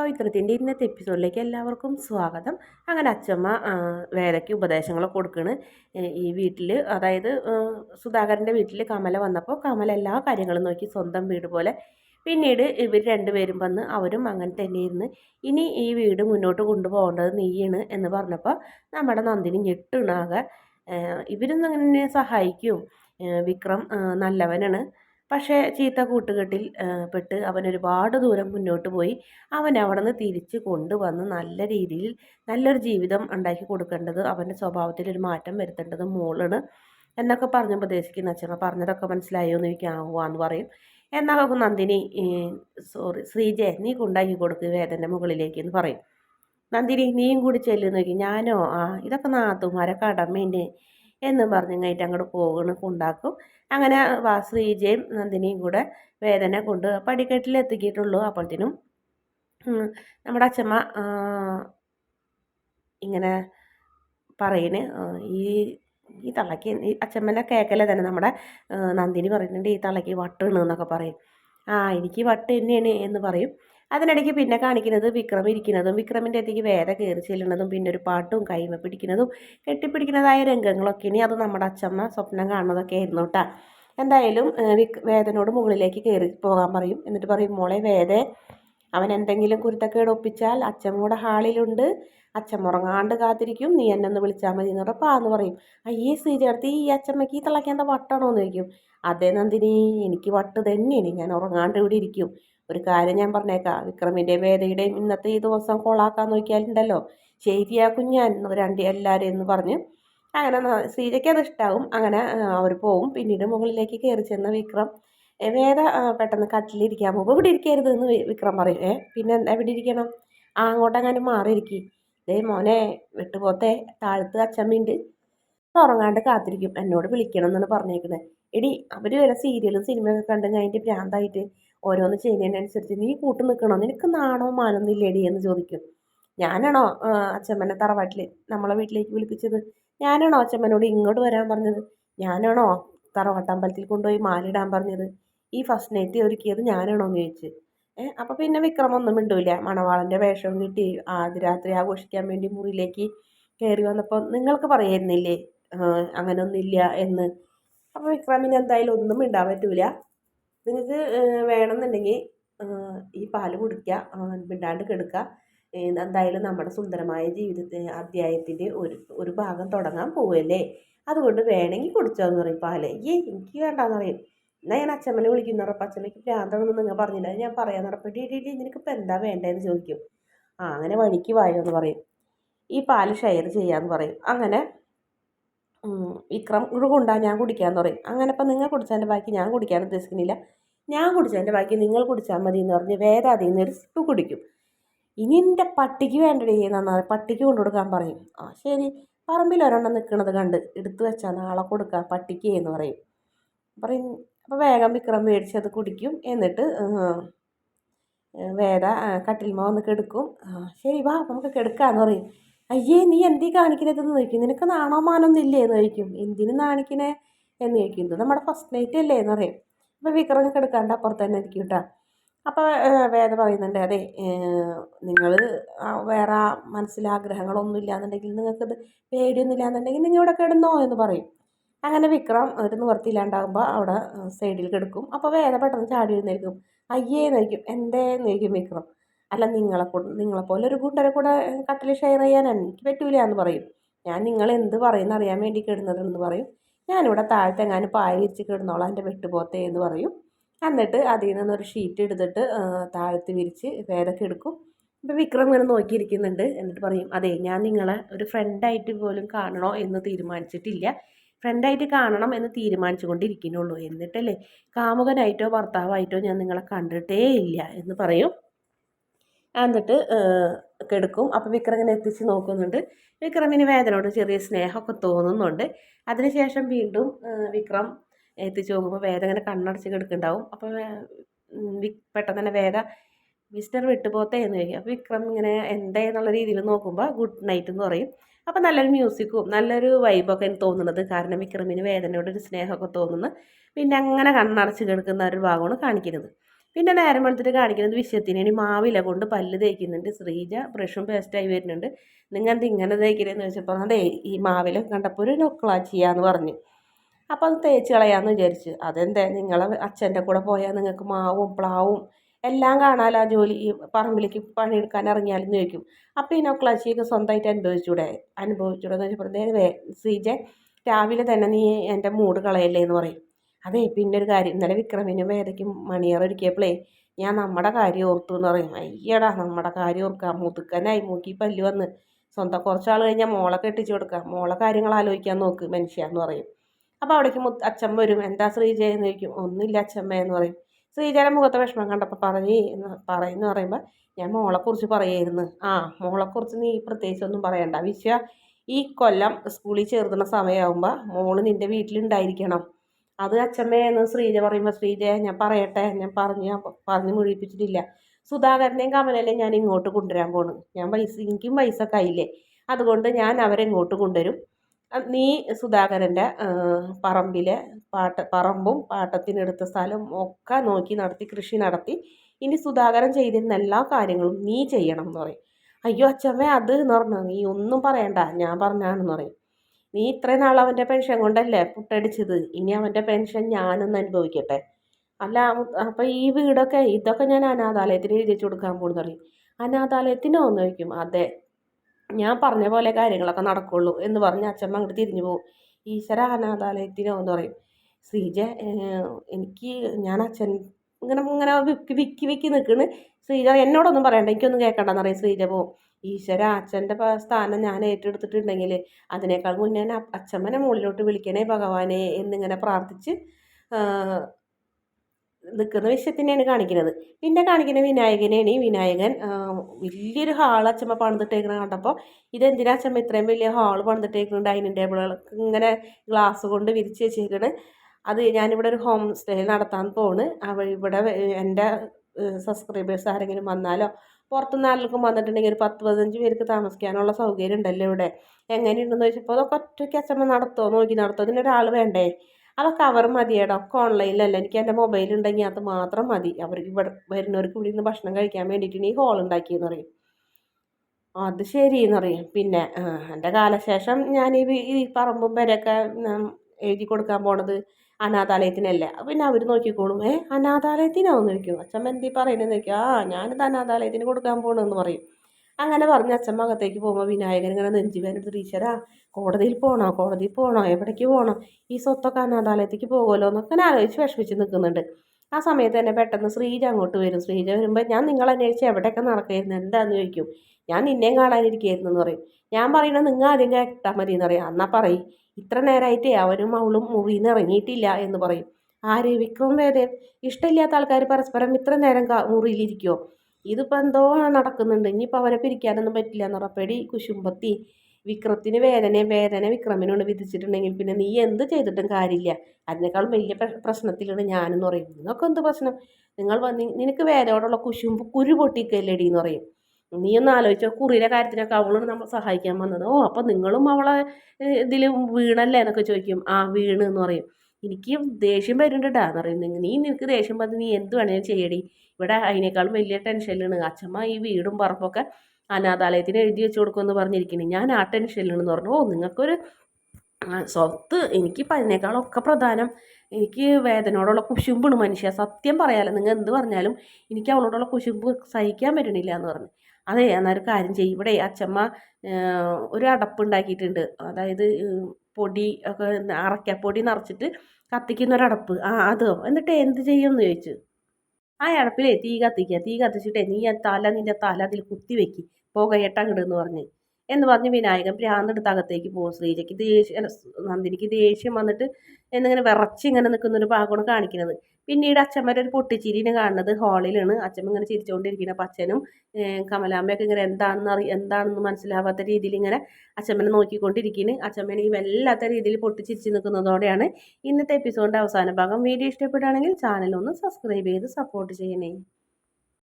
പവിത്രത്തിന്റെ ഇന്നത്തെ എപ്പിസോഡിലേക്ക് എല്ലാവർക്കും സ്വാഗതം. അങ്ങനെ അച്ചമ്മ വേദയ്ക്ക് ഉപദേശങ്ങൾ കൊടുക്കുന്നു ഈ വീട്ടിൽ അതായത് സുധാകരന്റെ വീട്ടിൽ കമല വന്നപ്പോൾ കമല എല്ലാ കാര്യങ്ങളും നോക്കി സ്വന്തം വീട് പോലെ. പിന്നീട് ഇവർ രണ്ടുപേരും വന്ന് അവരും അങ്ങനെ തന്നെ ഇരുന്ന് ഇനി ഈ വീട് മുന്നോട്ട് കൊണ്ടുപോകേണ്ടത് നീയാണ് എന്ന് പറഞ്ഞപ്പോൾ നമ്മുടെ നന്ദിനി ഞെട്ടുണാകെ ഇവരൊന്നും അങ്ങനെ സഹായിക്കും. വിക്രം നല്ലവനാണ്. പക്ഷേ ചീത്ത കൂട്ടുകെട്ടിൽ പെട്ട് അവൻ ഒരുപാട് ദൂരം മുന്നോട്ട് പോയി. അവൻ അവിടെ നിന്ന് തിരിച്ച് കൊണ്ടുവന്ന് നല്ല രീതിയിൽ നല്ലൊരു ജീവിതം ഉണ്ടാക്കി കൊടുക്കേണ്ടത് അവന്റെ സ്വഭാവത്തിൽ ഒരു മാറ്റം വരുത്തേണ്ടത് മോളാണ് എന്നൊക്കെ പറഞ്ഞ് ഉപദേശിക്കുന്ന അച്ഛമ്മ പറഞ്ഞതൊക്കെ മനസ്സിലായോ എന്ന് എനിക്ക് ആവുകയെന്ന് പറയും. എന്നാൽ നന്ദിനി സോറി ശ്രീജയെ നീ കൊണ്ടാക്കി കൊടുക്ക് വേദന്റെ മുകളിലേക്ക് എന്ന് പറയും. നന്ദിനി നീയും കൂടി ചെല്ലുന്നു നോക്കി ഞാനോ? ആ ഇതൊക്കെ നാത്തുമാരെ കടമേന്റെ എന്നും പറഞ്ഞങ്ങായിട്ട് അങ്ങോട്ട് പോകണം കൊണ്ടാക്കും. അങ്ങനെ ശ്രീജയും നന്ദിനിയും കൂടെ വേദന കൊണ്ട് പടിക്കെട്ടിൽ എത്തിക്കിയിട്ടുള്ളൂ അപ്പോഴത്തേനും നമ്മുടെ അച്ഛമ്മ ഇങ്ങനെ പറയണ് ഈ ഈ തള്ളയ്ക്ക് ഈ അച്ഛമ്മന്റെ കേക്കല്ലേ തന്നെ നമ്മുടെ നന്ദിനി പറയുന്നുണ്ട് ഈ തള്ളയ്ക്ക് വട്ടാണ് എന്നൊക്കെ പറയും. ആ എനിക്ക് വട്ട് തന്നെയാണ് എന്ന് പറയും. അതിനിടയ്ക്ക് പിന്നെ കാണിക്കുന്നത് വിക്രം ഇരിക്കുന്നതും വിക്രമിന്റെ അടുത്തേക്ക് വേറെ കയറി ചെല്ലുന്നതും പിന്നെ ഒരു പാട്ടും കൈമ പിടിക്കുന്നതും കെട്ടിപ്പിടിക്കുന്നതായ രംഗങ്ങളൊക്കെ ഇനി അത് നമ്മുടെ അച്ഛമ്മ സ്വപ്നം കാണുന്നതൊക്കെ ആയിരുന്നു കേട്ടോ എന്തായാലും വിക് വേദനോട് മുകളിലേക്ക് കയറി പോകാൻ പറയും. എന്നിട്ട് പറയും മോളെ വേദ അവൻ എന്തെങ്കിലും കുരുത്തക്കേട് ഒപ്പിച്ചാൽ അച്ഛമ്മയുടെ ഹാളിലുണ്ട്. അച്ഛൻ ഉറങ്ങാണ്ട് കാത്തിരിക്കും. നീ എന്നെ ഒന്ന് വിളിച്ചാൽ മതി എന്ന് പറഞ്ഞപ്പോൾ എന്ന് പറയും. അയ്യേ ശ്രീചേർത്തി ഈ അച്ഛമ്മയ്ക്ക് ഈ എന്താ വട്ടാണോ എന്ന് ചോദിക്കും. അതേ നന്ദിനി എനിക്ക് വട്ട് തന്നെയാണ്. ഞാൻ ഉറങ്ങാണ്ട് ഇവിടെ ഇരിക്കും. ഒരു കാര്യം ഞാൻ പറഞ്ഞേക്കാം. വിക്രമിന്റെ വേദയുടെയും ഇന്നത്തെ ഈ ദിവസം കൊളാക്കാൻ നോക്കിയാലുണ്ടല്ലോ. ശരിയാക്കും ഞാൻ രണ്ട് എല്ലാവരും എന്ന് പറഞ്ഞ് അങ്ങനെ ശ്രീജയ്ക്ക് അത് ഇഷ്ടാവും. അങ്ങനെ അവർ പോവും. പിന്നീട് മുകളിലേക്ക് കയറി ചെന്ന വിക്രം വേദ പെട്ടെന്ന് കട്ടിലിരിക്കാൻ പോകുമ്പോൾ ഇവിടെ ഇരിക്കരുത് എന്ന് വിക്രം പറയും. ഏ പിന്നെ എവിടെ ഇരിക്കണം? ആ അങ്ങോട്ടെങ്ങാനും മാറിയിരിക്കും. ദേ മോനെ വിട്ടുപോത്തെ. താഴത്ത് അച്ചമ്മയുണ്ട്. ഉറങ്ങാണ്ട് കാത്തിരിക്കും. എന്നോട് വിളിക്കണം എന്നാണ് പറഞ്ഞേക്കുന്നത്. എടി അവർ വരെ സീരിയലും സിനിമയൊക്കെ കണ്ടു കഴിഞ്ഞിട്ട് ഭ്രാന്തായിട്ട്. ഓരോന്ന് ചെയ്യുന്നതിനനുസരിച്ച് നീ കൂട്ടു നിൽക്കണോ? നിനക്ക് നാണോ മാനൊന്നില്ലേടി എന്ന് ചോദിക്കും. ഞാനാണോ അച്ഛമ്മനെ തറവാട്ടിൽ നമ്മളെ വീട്ടിലേക്ക് വിളിപ്പിച്ചത്? ഞാനാണോ അച്ഛമ്മനോട് ഇങ്ങോട്ട് വരാൻ പറഞ്ഞത്? ഞാനാണോ തറവാട്ടമ്പലത്തിൽ കൊണ്ടുപോയി മാലിടാൻ പറഞ്ഞത്? ഈ ഫസ്റ്റ് നൈറ്റ് ഒരുക്കിയത് ഞാനാണോ എന്ന് ചോദിച്ച്. ഏഹ് അപ്പോൾ പിന്നെ വിക്രമൊന്നും മിണ്ടൂല. മണവാളന്റെ വേഷം കിട്ടി ആദ്യ രാത്രി ആഘോഷിക്കാൻ വേണ്ടി മുറിയിലേക്ക് കയറി വന്നപ്പോൾ നിങ്ങൾക്ക് പറയായിരുന്നില്ലേ അങ്ങനെയൊന്നുമില്ല എന്ന്. അപ്പോൾ വിക്രമിന് എന്തായാലും ഒന്നും മിണ്ടാൻ പറ്റൂല. നിങ്ങൾക്ക് വേണമെന്നുണ്ടെങ്കിൽ ഈ പാൽ കുടിക്കുക മിണ്ടാണ്ട് കിടക്കുക. എന്തായാലും നമ്മുടെ സുന്ദരമായ ജീവിതത്തെ അധ്യായത്തിന്റെ ഒരു ഒരു ഭാഗം തുടങ്ങാൻ പോവല്ലേ? അതുകൊണ്ട് വേണമെങ്കിൽ കുടിച്ചോ എന്ന് പറയും പാൽ ഏ എനിക്ക് വേണ്ടാന്ന് പറയും. എന്നാൽ ഞാൻ അച്ഛമ്മനെ വിളിക്കുന്ന. ഉറപ്പ് അച്ഛമ്മയ്ക്ക് ഭ്രാന്താണെന്ന് നിങ്ങൾ പറഞ്ഞില്ല. ഞാൻ പറയാൻ ഉറപ്പ് ഡി ഡി ഡി നിനക്കിപ്പോൾ എന്താ വേണ്ടതെന്ന് ചോദിക്കും. ആ അങ്ങനെ വഴിക്ക് വായോ എന്ന് പറയും. ഈ പാൽ ഷെയർ ചെയ്യാമെന്ന് പറയും. അങ്ങനെ വിക്രം ഇത് കൊണ്ടാ ഞാൻ കുടിക്കാമെന്ന് പറയും. അങ്ങനെ ഇപ്പം നിങ്ങൾ കുടിച്ചതിന്റെ ബാക്കി ഞാൻ കുടിക്കാൻ ഉദ്ദേശിക്കുന്നില്ല. ഞാൻ കുടിച്ചതിന്റെ ബാക്കി നിങ്ങൾ കുടിച്ചാൽ മതി എന്ന് പറഞ്ഞ് വേറെ അതിൽ നിന്ന് ഒരു സിപ്പ് കുടിക്കും. ഇനി എന്റെ പട്ടിക്ക് വേണ്ടടി നന്നായി പട്ടിക്ക് കൊണ്ടു കൊടുക്കാൻ പറയും. ആ ശരി. പറമ്പിൽ ഒരെണ്ണം നിൽക്കുന്നത് കണ്ട് എടുത്തു വെച്ചാൽ നാളെ കൊടുക്കാം പട്ടിക്ക് എന്ന് പറയും. പറയും അപ്പോൾ വേഗം വിക്രം മേടിച്ചത് കുടിക്കും. എന്നിട്ട് വേദ കട്ടിൽമ വന്ന് കെടുക്കും. ശരി വാ നമുക്ക് കെടുക്കാമെന്ന് പറയും. അയ്യേ നീ എന്തീ കാണിക്കണതെന്ന് ചോദിക്കും. നിനക്ക് നാണോ മാനൊന്നും ഇല്ലേ എന്ന് ചോദിക്കും. എന്തിനു നാണിക്കണേ എന്ന് ചോദിക്കും. ഇത് നമ്മുടെ ഫസ്റ്റ് നൈറ്റ് അല്ലേ എന്ന് പറയും. അപ്പോൾ വിക്രം കിടക്കാണ്ട് അപ്പുറത്ത് തന്നെ ഇരിക്കും കേട്ടോ. അപ്പോൾ വേദ പറയുന്നുണ്ട് അതെ നിങ്ങൾ വേറെ മനസ്സിലാഗ്രഹങ്ങളൊന്നും ഇല്ലാന്നുണ്ടെങ്കിൽ നിങ്ങൾക്കത് പേടിയൊന്നും ഇല്ലാന്നുണ്ടെങ്കിൽ നിങ്ങൾ ഇവിടെ കിടന്നോ എന്ന് പറയും. അങ്ങനെ വിക്രം ഒരു നിവർത്തിയില്ലാണ്ടാകുമ്പോൾ അവിടെ സൈഡിൽ കിടക്കും. അപ്പോൾ വേദ പെട്ടെന്ന് ചാടി എഴുന്നേൽക്കും. അയ്യേ എന്ന് വയ്ക്കും എന്തേ എന്ന് വിക്രം. അല്ല നിങ്ങളെ നിങ്ങളെപ്പോലെ ഒരു കൂട്ടരെ കൂടെ കട്ടിൽ ഷെയർ ചെയ്യാൻ എനിക്ക് പറ്റൂല എന്ന് പറയും. ഞാൻ നിങ്ങൾ എന്ത് പറയുന്ന അറിയാൻ വേണ്ടി കിടന്നതെന്ന് പറയും. ഞാനിവിടെ താഴത്തെങ്ങാനും പായ വിരിച്ച് കിടന്നോളാം എന്റെ വെട്ടുപോത്തേ എന്ന് പറയും. എന്നിട്ട് അതിൽ നിന്നൊരു ഷീറ്റ് എടുത്തിട്ട് താഴത്ത് വിരിച്ച് പേരൊക്കെ എടുക്കും. ഇപ്പം വിക്രം ഇങ്ങനെ നോക്കിയിരിക്കുന്നുണ്ട്. എന്നിട്ട് പറയും അതെ ഞാൻ നിങ്ങളെ ഒരു ഫ്രണ്ടായിട്ട് പോലും കാണണോ എന്ന് തീരുമാനിച്ചിട്ടില്ല. ഫ്രണ്ടായിട്ട് കാണണം എന്ന് തീരുമാനിച്ചു കൊണ്ടിരിക്കുന്നുള്ളൂ എന്നിട്ടല്ലേ കാമുകനായിട്ടോ ഭർത്താവായിട്ടോ ഞാൻ നിങ്ങളെ കണ്ടിട്ടേ ഇല്ല എന്ന് പറയും. എന്നിട്ട് കെടുക്കും. അപ്പോൾ വിക്രം ഇങ്ങനെ എത്തിച്ച് നോക്കുന്നുണ്ട്. വിക്രമിന് വേദനയോട് ചെറിയ സ്നേഹമൊക്കെ തോന്നുന്നുണ്ട്. അതിനുശേഷം വീണ്ടും വിക്രം എത്തിച്ച് നോക്കുമ്പോൾ വേദ ഇങ്ങനെ കണ്ണടച്ച് കിടക്കുന്നുണ്ടാവും. അപ്പോൾ പെട്ടെന്ന് തന്നെ വേദ മിസ്റ്റർ വിട്ടുപോത്തേ എന്ന് അപ്പോൾ വിക്രം ഇങ്ങനെ എന്താ എന്നുള്ള രീതിയിൽ നോക്കുമ്പോൾ ഗുഡ് നൈറ്റ് എന്ന് പറയും. അപ്പോൾ നല്ലൊരു മ്യൂസിക്കും നല്ലൊരു വൈബൊക്കെ എനിക്ക് തോന്നുന്നത്. കാരണം വിക്രമിന് വേദനയോട് ഒരു സ്നേഹമൊക്കെ തോന്നുന്നു. പിന്നെ അങ്ങനെ കണ്ണടച്ച് കിടക്കുന്ന ഒരു ഭാഗമാണ് കാണിക്കുന്നത്. പിന്നെ നേരം വെളുത്തിട്ട് കാണിക്കുന്നത് ഇനി മാവില കൊണ്ട് പല്ല് തേക്കുന്നുണ്ട്. ശ്രീജ ബ്രഷും പേസ്റ്റായി വരുന്നുണ്ട്. നിങ്ങൾ എന്ത് ഇങ്ങനെ തേക്കരുതെന്ന് വെച്ചപ്പോൾ അതേ ഈ മാവില കണ്ടപ്പോൾ ഒരു നൊക്കളാച്ചിയാന്ന് പറഞ്ഞു. അപ്പോൾ അത് തേച്ച് കളയാമെന്ന് വിചാരിച്ചു. അതെന്താ? നിങ്ങളെ അച്ഛന്റെ കൂടെ പോയാൽ നിങ്ങൾക്ക് മാവും പ്ലാവും എല്ലാം കാണാലോ ജോലി. ഈ പറമ്പിലേക്ക് പണിയെടുക്കാൻ ഇറങ്ങിയാലെന്ന് ചോദിക്കും അപ്പോൾ ഈ നൊക്കളാച്ചിയൊക്കെ സ്വന്തമായിട്ട് അനുഭവിച്ചൂടെ? അനുഭവിച്ചൂടെ എന്ന് വെച്ചപ്പോൾ ശ്രീജ രാവിലെ തന്നെ നീ എന്റെ മൂഡ് കളയല്ലേ എന്ന് പറയും. അതെ പിന്നെ ഒരു കാര്യം. ഇന്നലെ വിക്രമിനും വേദയ്ക്കും മണിയറ ഒരുക്കിയപ്പോഴേ ഞാൻ നമ്മുടെ കാര്യം ഓർത്തു എന്ന് പറയും. അയ്യടാ നമ്മുടെ കാര്യം ഓർക്കുക മുതുക്കനായി മൂക്കി പല്ല് വന്ന്. സ്വന്തം കുറച്ചാൾ കഴിഞ്ഞാൽ മോളെ കെട്ടിച്ചു കൊടുക്കുക മോളെ കാര്യങ്ങൾ ആലോചിക്കാൻ നോക്ക് മനുഷ്യ എന്ന് പറയും. അപ്പോൾ അവിടേക്ക് മുത്ത് അച്ഛൻ വരും. എന്താ ശ്രീജ? എന്ന് ചോദിക്കും. ഒന്നുമില്ല അച്ഛമ്മ എന്ന് പറയും. ശ്രീജയുടെ മുഖത്തെ വിഷമം കണ്ടപ്പോൾ പറഞ്ഞ് പറയുന്നു പറയുമ്പോൾ ഞാൻ മോളെക്കുറിച്ച് പറയായിരുന്നു. ആ മോളെക്കുറിച്ച് നീ പ്രത്യേകിച്ച് ഒന്നും പറയണ്ട. വിശ്വ ഈ കൊല്ലം സ്കൂളിൽ ചേർത്തുന്ന സമയമാകുമ്പോൾ മോൾ നിന്റെ വീട്ടിലുണ്ടായിരിക്കണം. അത് അച്ഛമ്മയെന്ന് ശ്രീജ പറയുമ്പോൾ ശ്രീജ ഞാൻ പറയട്ടെ ഞാൻ പറഞ്ഞ് പറഞ്ഞ് മുഴിപ്പിച്ചിട്ടില്ല. സുധാകരനെയും കമലനെയും ഞാൻ ഇങ്ങോട്ട് കൊണ്ടുവരാൻ പോണു. ഞാൻ പൈസ എനിക്കും പൈസ കയ്യില്ലേ അതുകൊണ്ട് ഞാൻ അവരെ ഇങ്ങോട്ട് കൊണ്ടുവരും. നീ സുധാകരന്റെ പറമ്പിലെ പാട്ട പറമ്പും പാട്ടത്തിനെടുത്ത സ്ഥലം ഒക്കെ നോക്കി നടത്തി കൃഷി നടത്തി ഇനി സുധാകരൻ ചെയ്തിരുന്ന എല്ലാ കാര്യങ്ങളും നീ ചെയ്യണം എന്ന് പറയും. അയ്യോ അച്ഛമ്മേ അത് എന്ന് പറഞ്ഞു നീ ഒന്നും പറയണ്ട. ഞാൻ പറഞ്ഞാണെന്ന് പറയും. നീ ഇത്രയും നാൾ അവന്റെ പെൻഷൻ കൊണ്ടല്ലേ പുട്ടടിച്ചത്? ഇനി അവന്റെ പെൻഷൻ ഞാനൊന്ന് അനുഭവിക്കട്ടെ. അല്ല അപ്പം ഈ വീടൊക്കെ ഇതൊക്കെ ഞാൻ അനാഥാലയത്തിന് എഴുതിച്ചു കൊടുക്കാൻ പോകുന്നു പറയും. അനാഥാലയത്തിനോ എന്ന് ചോദിക്കും. അതെ. ഞാൻ പറഞ്ഞ പോലെ കാര്യങ്ങളൊക്കെ നടക്കുള്ളൂ എന്ന് പറഞ്ഞ് അച്ഛമ്മ അങ്ങോട്ട് തിരിഞ്ഞു പോകും. ഈശ്വര അനാഥാലയത്തിനോ എന്ന് പറയും. ശ്രീജ എനിക്ക് ഞാൻ അച്ഛൻ ഇങ്ങനെ ഇങ്ങനെ വിക്കി വിക്കി വിക്കി നിൽക്കണ് ശ്രീജ എന്നോടൊന്നും പറയണ്ട. എനിക്കൊന്നും കേൾക്കണ്ടെന്ന് പറയും ശ്രീജ പോവും ഈശ്വര അച്ഛന്റെ സ്ഥാനം ഞാൻ ഏറ്റെടുത്തിട്ടുണ്ടെങ്കിൽ അതിനേക്കാൾ മുന്നേ അച്ഛമ്മനെ മുകളിലോട്ട് വിളിക്കണേ ഭഗവാനെ എന്നിങ്ങനെ പ്രാർത്ഥിച്ച് നിൽക്കുന്ന വിഷയത്തിനെയാണ് കാണിക്കുന്നത്. പിന്നെ കാണിക്കുന്ന വിനായകനെയാണ് ഈ വിനായകൻ വലിയൊരു ഹാൾ അച്ഛമ്മ പണിതിട്ടേക്കണ കണ്ടപ്പോൾ ഇതെന്തിനാ അച്ഛമ്മ ഇത്രയും വലിയ ഹാൾ പണിതിട്ടേക്കുന്നത് ഡൈനിങ് ടേബിളുകൾ ഇങ്ങനെ ഗ്ലാസ് കൊണ്ട് വിരിച്ച് വെച്ചേക്കണ്. അത് ഞാനിവിടെ ഒരു ഹോം സ്റ്റേ നടത്താൻ പോണ്. അവ ഇവിടെ എന്റെ സബ്സ്ക്രൈബേഴ്സ് ആരെങ്കിലും വന്നാലോ പുറത്തുനിന്ന് ആരെങ്കിലും വന്നിട്ടുണ്ടെങ്കിൽ ഒരു പത്ത് പതിനഞ്ച് പേർക്ക് താമസിക്കാനുള്ള സൗകര്യം ഉണ്ടല്ലോ ഇവിടെ. എങ്ങനെയുണ്ടെന്ന് ചോദിച്ചപ്പോൾ അതൊക്കെ ഒറ്റയ്ക്ക് അച്ഛമ്മ നടത്തോ? നോക്കി നടത്തുമോ ഇതിനൊരാൾ വേണ്ടേ? അതൊക്കെ അവർ മതിയേടാ? ഒക്കെ ഓൺലൈനിലല്ല എനിക്ക് എന്റെ മൊബൈൽ ഉണ്ടെങ്കിൽ അത് മാത്രം മതി. അവർക്ക് ഇവിടെ വരുന്നവർക്ക് ഇവിടെ നിന്ന് ഭക്ഷണം കഴിക്കാൻ വേണ്ടിയിട്ടാണ് ഈ ഹോൾ ഉണ്ടാക്കിയെന്ന് പറയും. അത് ശരിയെന്ന് പറയും. പിന്നെ എന്റെ കാലശേഷം ഞാൻ ഈ പറമ്പും വരെയൊക്കെ എഴുതി കൊടുക്കാൻ പോണത് അനാഥാലയത്തിനല്ലേ? പിന്നെ അവർ നോക്കിക്കോളും. ഏ അനാഥാലയത്തിനോ? എന്ന് ചോദിക്കും. അച്ഛമ്മ എന്തീ പറയുന്നതെന്ന് ചോദിക്കും. ആ ഞാനിത് അനാഥാലയത്തിന് കൊടുക്കാൻ പോകണമെന്ന് പറയും. അങ്ങനെ പറഞ്ഞ് അച്ഛമ്മ അകത്തേക്ക് പോകുമ്പോൾ വിനായകൻ ഇങ്ങനെ നെഞ്ചി വേനെടുത്ത് ടീച്ചറാ കോടതിയിൽ പോകണോ കോടതിയിൽ പോകണോ എവിടേക്ക് പോകണോ ഈ സ്വത്തൊക്കെ അനാഥാലയത്തേക്ക് പോകുമല്ലോ? എന്നൊക്കെ ഞാൻ ആലോചിച്ച് വിഷമിച്ച് നിൽക്കുന്നുണ്ട്. ആ സമയത്ത് തന്നെ പെട്ടെന്ന് ശ്രീജ അങ്ങോട്ട് വരും. ശ്രീജ വരുമ്പോൾ ഞാൻ നിങ്ങളെ അന്വേഷിച്ച് എവിടെയൊക്കെ നടക്കായിരുന്നു? എന്താണെന്ന് ചോദിക്കും. ഞാൻ നിന്നെയും കാണാനിരിക്കുകയായിരുന്നു എന്ന് പറയും. ഞാൻ പറയണത് നിങ്ങൾ ആദ്യം കേട്ടാൽ മതി എന്ന് പറയും. എന്നാൽ പറയും. ഇത്ര നേരമായിട്ടേ അവനും അവളും മുറിയിൽ നിന്ന് ഇറങ്ങിയിട്ടില്ല എന്ന് പറയും. ആര്? വിക്രം വേദൻ. ഇഷ്ടമില്ലാത്ത ആൾക്കാർ പരസ്പരം ഇത്ര നേരം മുറിയിലിരിക്കുമോ ഇതിപ്പോൾ എന്തോ നടക്കുന്നുണ്ട്. ഇനിയിപ്പോൾ അവരെ പിരിക്കാനൊന്നും പറ്റില്ല എന്ന് പറഞ്ഞപ്പടി കുശുമ്പത്തി. വിക്രത്തിന് വേദന വേദന വിക്രമിനോട് വിധിച്ചിട്ടുണ്ടെങ്കിൽ പിന്നെ നീ എന്ത് ചെയ്തിട്ടും കാര്യമില്ല. അതിനേക്കാളും വലിയ പ്രശ്നത്തിലാണ് ഞാനെന്ന് പറയും. നിങ്ങൾക്ക് എന്ത് പ്രശ്നം? നിങ്ങൾ വന്ന് നിനക്ക് വേദനയോടുള്ള കുശുമ്പ് കുരു പൊട്ടിക്കല്ലേടി എന്ന് പറയും. നീ ഒന്ന് ആലോചിച്ചോ കുറിയുടെ കാര്യത്തിനൊക്കെ അവളാണ് നമ്മൾ സഹായിക്കാൻ വന്നത്. ഓ അപ്പം നിങ്ങളും അവളെ ഇതിൽ വീണല്ലേ എന്നൊക്കെ ചോദിക്കും. ആ വീണ് എന്ന് പറയും. എനിക്ക് ദേഷ്യം വരുന്നുണ്ട് എന്ന് പറയും. നീ നിനക്ക് ദേഷ്യം വന്ന് നീ എന്ത് വേണേലും ചെയ്യടി. ഇവിടെ അതിനേക്കാളും വലിയ ടെൻഷനിലാണ്. അച്ഛമ്മ ഈ വീടും പറമ്പൊക്കെ അനാഥാലയത്തിന് എഴുതി വെച്ച് കൊടുക്കുമെന്ന് പറഞ്ഞിരിക്കണേ. ഞാൻ ആ ടെൻഷനിലാണെന്ന് പറഞ്ഞു. ഓ നിങ്ങൾക്കൊരു സ്വത്ത് എനിക്കിപ്പോൾ അതിനേക്കാളൊക്കെ പ്രധാനം. എനിക്ക് വേദനയോടുള്ള കുശുമ്പാണ് മനുഷ്യ. സത്യം പറയാലോ നിങ്ങൾ എന്ത് പറഞ്ഞാലും എനിക്ക് അവളോടുള്ള കുശുമ്പ് സഹിക്കാൻ പറ്റണില്ല എന്ന് പറഞ്ഞു. അതെ എന്നൊരു കാര്യം ചെയ്യും. ഇവിടെ അച്ചമ്മ ഒരു അടപ്പ് ഉണ്ടാക്കിയിട്ടുണ്ട് അതായത് പൊടി ഒക്കെ അറയ്ക്കപ്പൊടി നിറച്ചിട്ട് കത്തിക്കുന്ന ഒരു അടപ്പ്. ആ അതോ? എന്നിട്ട് എന്ത് ചെയ്യുമെന്ന് ചോദിച്ചു. ആ അടപ്പിലേ തീ കത്തിക്കുക. തീ കത്തിച്ചിട്ടേ നീ ആ തല നിന്റെ തല അതിൽ കുത്തി വെക്കി. കിടന്ന് പറഞ്ഞ്. എന്ന് പറഞ്ഞ് വിനായകൻ ഭ്രാന്തെടുത്ത് അകത്തേക്ക് പോകും. ശ്രീജയ്ക്ക് ദേഷ്യം നന്ദിനിക്ക് ദേഷ്യം വന്നിട്ട് എന്നിങ്ങനെ വിറച്ചിങ്ങനെ നിൽക്കുന്നൊരു ഭാഗമാണ് കാണിക്കുന്നത്. പിന്നീട് അച്ഛന്മാരെ ഒരു പൊട്ടിച്ചിരിനെ കാണുന്നത് ഹാളിലാണ് അച്ഛമ്മ ഇങ്ങനെ ചിരിച്ചുകൊണ്ടിരിക്കുന്നത് അപ്പം അച്ഛനും കമലാമ്മയൊക്കെ ഇങ്ങനെ എന്താണെന്ന് അറി എന്താണെന്ന് മനസ്സിലാവാത്ത രീതിയിൽ ഇങ്ങനെ അച്ഛമ്മനെ നോക്കിക്കൊണ്ടിരിക്കുന്നു അച്ഛമ്മനെ ഈ വല്ലാത്ത രീതിയിൽ പൊട്ടിച്ചിരിച്ച് നിൽക്കുന്നതോടെയാണ് ഇന്നത്തെ എപ്പിസോഡിന്റെ അവസാന ഭാഗം. വീഡിയോ ഇഷ്ടപ്പെടുകയാണെങ്കിൽ ചാനൽ ഒന്ന് സബ്സ്ക്രൈബ് ചെയ്ത് സപ്പോർട്ട് ചെയ്യണേ.